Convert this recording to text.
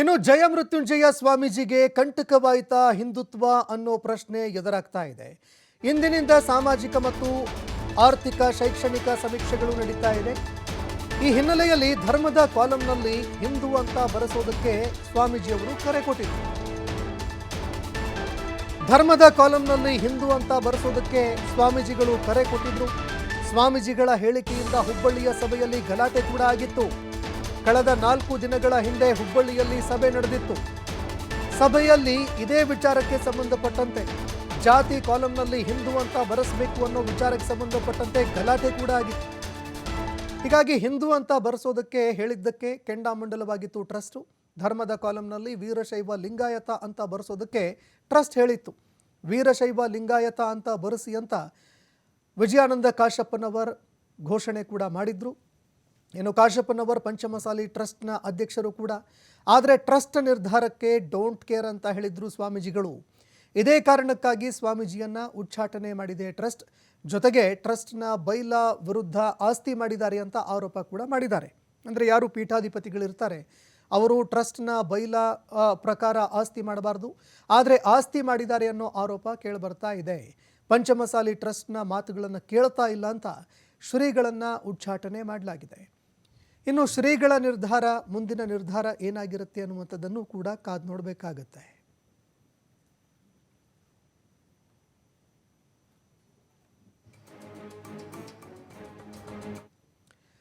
ಇನ್ನು ಜಯ ಮೃತ್ಯುಂಜಯ ಸ್ವಾಮೀಜಿಗೆ ಕಂಟಕವಾಯಿತಾ ಹಿಂದುತ್ವ ಅನ್ನೋ ಪ್ರಶ್ನೆ ಎದುರಾಗ್ತಾ ಇದೆ. ಇಂದಿನಿಂದ ಸಾಮಾಜಿಕ ಮತ್ತು ಆರ್ಥಿಕ ಶೈಕ್ಷಣಿಕ ಸಮೀಕ್ಷೆಗಳು ನಡೀತಾ ಇದೆ. ಈ ಹಿನ್ನೆಲೆಯಲ್ಲಿ ಧರ್ಮದ ಕಾಲಂನಲ್ಲಿ ಹಿಂದೂ ಅಂತ ಬರೆಸೋದಕ್ಕೆ ಸ್ವಾಮೀಜಿಯವರು ಕರೆ ಕೊಟ್ಟಿದ್ದರು ಧರ್ಮದ ಕಾಲಂನಲ್ಲಿ ಹಿಂದೂ ಅಂತ ಬರೆಸೋದಕ್ಕೆ ಸ್ವಾಮೀಜಿಗಳು ಕರೆ ಕೊಟ್ಟಿದ್ರು. ಸ್ವಾಮೀಜಿಗಳ ಹೇಳಿಕೆಯಿಂದ ಹುಬ್ಬಳ್ಳಿಯ ಸಭೆಯಲ್ಲಿ ಗಲಾಟೆ ಕೂಡ ಆಗಿತ್ತು. ಕಳೆದ ನಾಲ್ಕು ದಿನಗಳ ಹಿಂದೆ ಹುಬ್ಬಳ್ಳಿಯಲ್ಲಿ ಸಭೆ ನಡೆದಿತ್ತು. ಸಭೆಯಲ್ಲಿ ಇದೇ ವಿಚಾರಕ್ಕೆ ಸಂಬಂಧಪಟ್ಟಂತೆ, ಜಾತಿ ಕಾಲಂನಲ್ಲಿ ಹಿಂದೂ ಅಂತ ಬರೆಸಬೇಕು ಅನ್ನೋ ವಿಚಾರಕ್ಕೆ ಸಂಬಂಧಪಟ್ಟಂತೆ ಗಲಾಟೆ ಕೂಡ ಆಗಿತ್ತು. ಹೀಗಾಗಿ ಹಿಂದೂ ಅಂತ ಬರೆಸೋದಕ್ಕೆ ಹೇಳಿದ್ದಕ್ಕೆ ಕೆಂಡಾಮಂಡಲವಾಗಿತ್ತು ಟ್ರಸ್ಟು. ಧರ್ಮದ ಕಾಲಂನಲ್ಲಿ ವೀರಶೈವ ಲಿಂಗಾಯತ ಅಂತ ಬರೆಸೋದಕ್ಕೆ ಟ್ರಸ್ಟ್ ಹೇಳಿತ್ತು. ವೀರಶೈವ ಲಿಂಗಾಯತ ಅಂತ ಬರೆಸಿ ಅಂತ ವಿಜಯಾನಂದ ಕಾಶಪ್ಪನವರ್ ಘೋಷಣೆ ಕೂಡ ಮಾಡಿದ್ರು. ಇನ್ನು ಕಾಶಪ್ಪನವರ್ ಪಂಚಮಸಾಲಿ ಟ್ರಸ್ಟ್ನ ಅಧ್ಯಕ್ಷರು ಕೂಡ. ಆದರೆ ಟ್ರಸ್ಟ್ ನಿರ್ಧಾರಕ್ಕೆ ಡೋಂಟ್ ಕೇರ್ ಅಂತ ಹೇಳಿದ್ರು ಸ್ವಾಮೀಜಿಗಳು. ಇದೇ ಕಾರಣಕ್ಕಾಗಿ ಸ್ವಾಮೀಜಿಯನ್ನ ಉಚ್ಚಾಟನೆ ಮಾಡಿದೆ ಟ್ರಸ್ಟ್. ಜೊತೆಗೆ ಟ್ರಸ್ಟ್ನ ಬೈಲ ವಿರುದ್ಧ ಆಸ್ತಿ ಮಾಡಿದ್ದಾರೆ ಅಂತ ಆರೋಪ ಕೂಡ ಮಾಡಿದ್ದಾರೆ. ಅಂದರೆ ಯಾರು ಪೀಠಾಧಿಪತಿಗಳಿರ್ತಾರೆ, ಅವರು ಟ್ರಸ್ಟ್ನ ಬೈಲ ಪ್ರಕಾರ ಆಸ್ತಿ ಮಾಡಬಾರ್ದು. ಆದರೆ ಆಸ್ತಿ ಮಾಡಿದ್ದಾರೆ ಅನ್ನೋ ಆರೋಪ ಕೇಳಿಬರ್ತಾ ಇದೆ. ಪಂಚಮಸಾಲಿ ಟ್ರಸ್ಟ್ನ ಮಾತುಗಳನ್ನು ಕೇಳ್ತಾ ಇಲ್ಲ ಅಂತ ಶ್ರೀಗಳನ್ನು ಉಚ್ಚಾಟನೆ ಮಾಡಲಾಗಿದೆ. ಇನ್ನು ಶ್ರೀಗಳ ನಿರ್ಧಾರ ಮುಂದಿನ ನಿರ್ಧಾರ ಏನಾಗಿರುತ್ತೆ ಅನ್ನುವಂಥದ್ದನ್ನು ಕೂಡ ಕಾದು ನೋಡಬೇಕಾಗತ್ತೆ.